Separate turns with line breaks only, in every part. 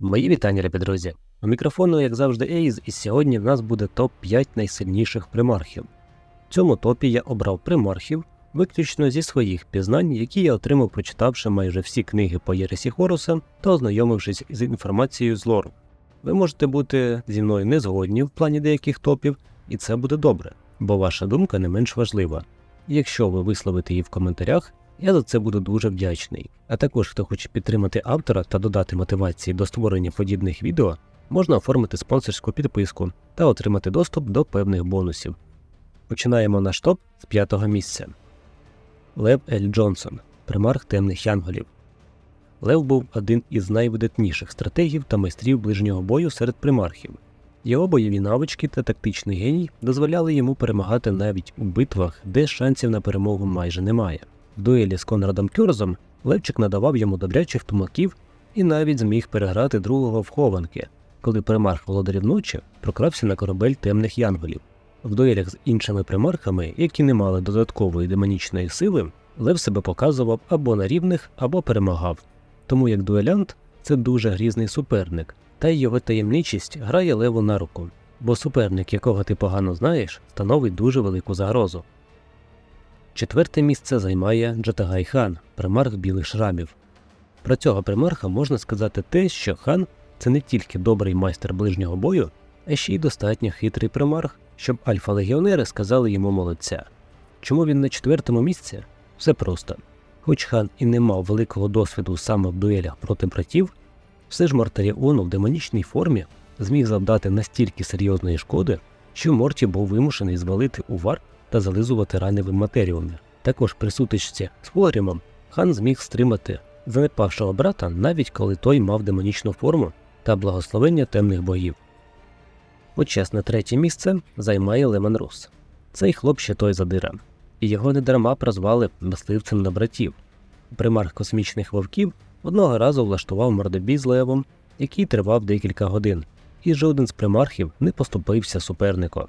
Мої вітання, любі друзі. У мікрофону, як завжди, Ейз, і сьогодні в нас буде топ-5 найсильніших примархів. В цьому топі я обрав примархів виключно зі своїх пізнань, які я отримав, прочитавши майже всі книги по Єресі Хоруса та ознайомившись з інформацією з лору. Ви можете бути зі мною не згодні в плані деяких топів, і це буде добре, бо ваша думка не менш важлива. Якщо ви висловите її в коментарях, я за це буду дуже вдячний. А також, хто хоче підтримати автора та додати мотивації до створення подібних відео, можна оформити спонсорську підписку та отримати доступ до певних бонусів. Починаємо наш топ з п'ятого місця. Лев Ель Джонсон, примарх темних янголів. Лев був один із найвидатніших стратегів та майстрів ближнього бою серед примархів. Його бойові навички та тактичний геній дозволяли йому перемагати навіть у битвах, де шансів на перемогу майже немає. В дуелі з Конрадом Кюрзом Левчик надавав йому добрячих тумаків і навіть зміг переграти другого в хованки, коли примарх володарів ночі прокрався на корабель темних янголів. В дуелях з іншими примархами, які не мали додаткової демонічної сили, Лев себе показував або на рівних, або перемагав. Тому як дуелянт це дуже грізний суперник, та й його таємничість грає леву на руку, бо суперник, якого ти погано знаєш, становить дуже велику загрозу. Четверте місце займає Джатагай хан, примарх білих шрамів. Про цього примарха можна сказати те, що хан це не тільки добрий майстер ближнього бою, а ще й достатньо хитрий примарх, щоб альфа-легіонери сказали йому молодця. Чому він на четвертому місці? Все просто. Хоч хан і не мав великого досвіду саме в дуелях проти братів, все ж Мортаріону в демонічній формі зміг завдати настільки серйозної шкоди, що Морті був вимушений звалити увар та зализувати рани в матеріумі. Також при сутичці з Флорімом хан зміг стримати занепавшого брата, навіть коли той мав демонічну форму та благословення темних богів. Почесне третє місце займає Лемон Рус. Цей хлоп ще той задира, і його недарма прозвали мисливцем на братів. Примарх космічних вовків одного разу влаштував мордобій з левом, який тривав декілька годин, і жоден з примархів не поступився супернику.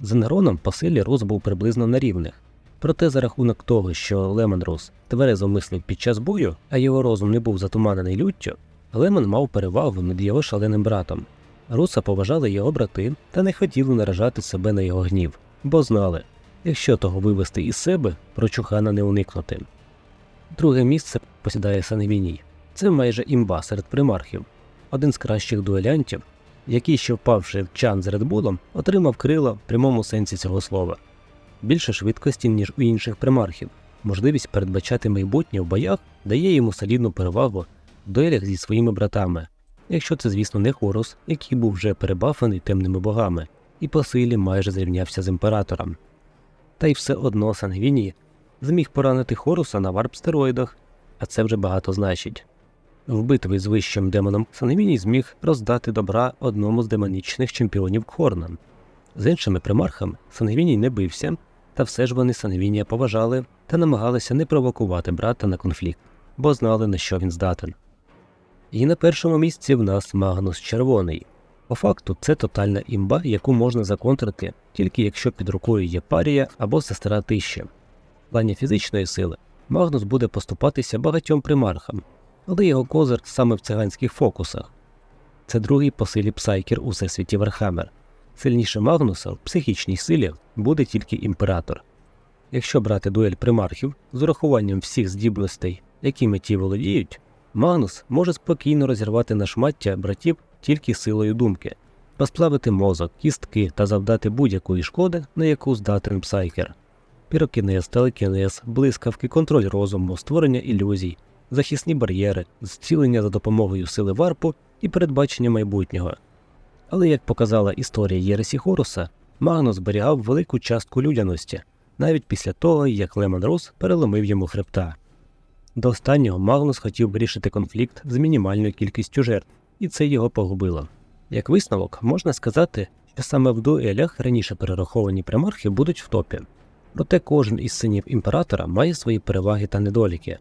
З Нероном по силі Рус був приблизно на рівних. Проте за рахунок того, що Лемон Рус тверезо мислив під час бою, а його розум не був затуманений люттю, Лемон мав перевагу над його шаленим братом. Руса поважали його брати та не хотіли наражати себе на його гнів, бо знали, якщо того вивести із себе, прочухана не уникнути. Друге місце посідає Сангвіній. Це майже імба серед примархів, один з кращих дуелянтів, який, ще впавши в чан з Редбулом, отримав крила в прямому сенсі цього слова. Більше швидкості, ніж у інших примархів. Можливість передбачати майбутнє в боях дає йому солідну перевагу в дуелях зі своїми братами, якщо це, звісно, не Хорус, який був вже перебафаний темними богами, і по силі майже зрівнявся з імператором. Та й все одно Сангвіній зміг поранити Хоруса на варп-стероїдах, а це вже багато значить. В битві з вищим демоном Сангвіній зміг роздати добра одному з демонічних чемпіонів Кхорна. З іншими примархами Сангвіній не бився, та все ж вони Сангвінія поважали та намагалися не провокувати брата на конфлікт, бо знали, на що він здатен. І на першому місці в нас Магнус Червоний. По факту, це тотальна імба, яку можна законтрити тільки якщо під рукою є парія або сестра тища. В плані фізичної сили Магнус буде поступатися багатьом примархам, але його козир саме в циганських фокусах. Це другий по силі псайкер у всесвіті Вархаммер. Сильніше Магнуса в психічній силі буде тільки імператор. Якщо брати дуель примархів з урахуванням всіх здібностей, якими ті володіють, Магнус може спокійно розірвати на шмаття братів тільки силою думки, розплавити мозок, кістки та завдати будь-якої шкоди, на яку здатен псайкер. Пірокінез, телекінез, блискавки, контроль розуму, створення ілюзій, захисні бар'єри, зцілення за допомогою сили варпу і передбачення майбутнього. Але як показала історія Єресі Хоруса, Магнус зберігав велику частку людяності, навіть після того, як Лемон Рус переломив йому хребта. До останнього Магнус хотів вирішити конфлікт з мінімальною кількістю жертв, і це його погубило. Як висновок, можна сказати, що саме в дуелях раніше перераховані примархи будуть в топі. Проте кожен із синів імператора має свої переваги та недоліки.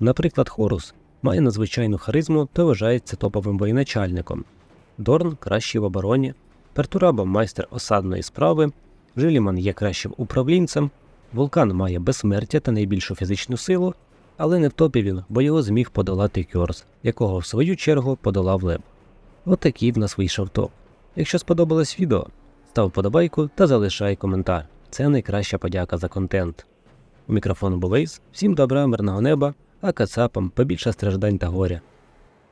Наприклад, Хорус має надзвичайну харизму та вважається топовим воєначальником. Дорн кращий в обороні, Пертураба майстер осадної справи, Жиліман є кращим управлінцем, Вулкан має безсмертя та найбільшу фізичну силу, але не в топі він, бо його зміг подолати Кьорс, якого в свою чергу подолав Леб. Отакий в нас вийшов топ. Якщо сподобалось відео, став вподобайку та залишай коментар. Це найкраща подяка за контент. У мікрофон був Ейс. Всім добра, мирного неба, а кацапам побільше страждань та горя.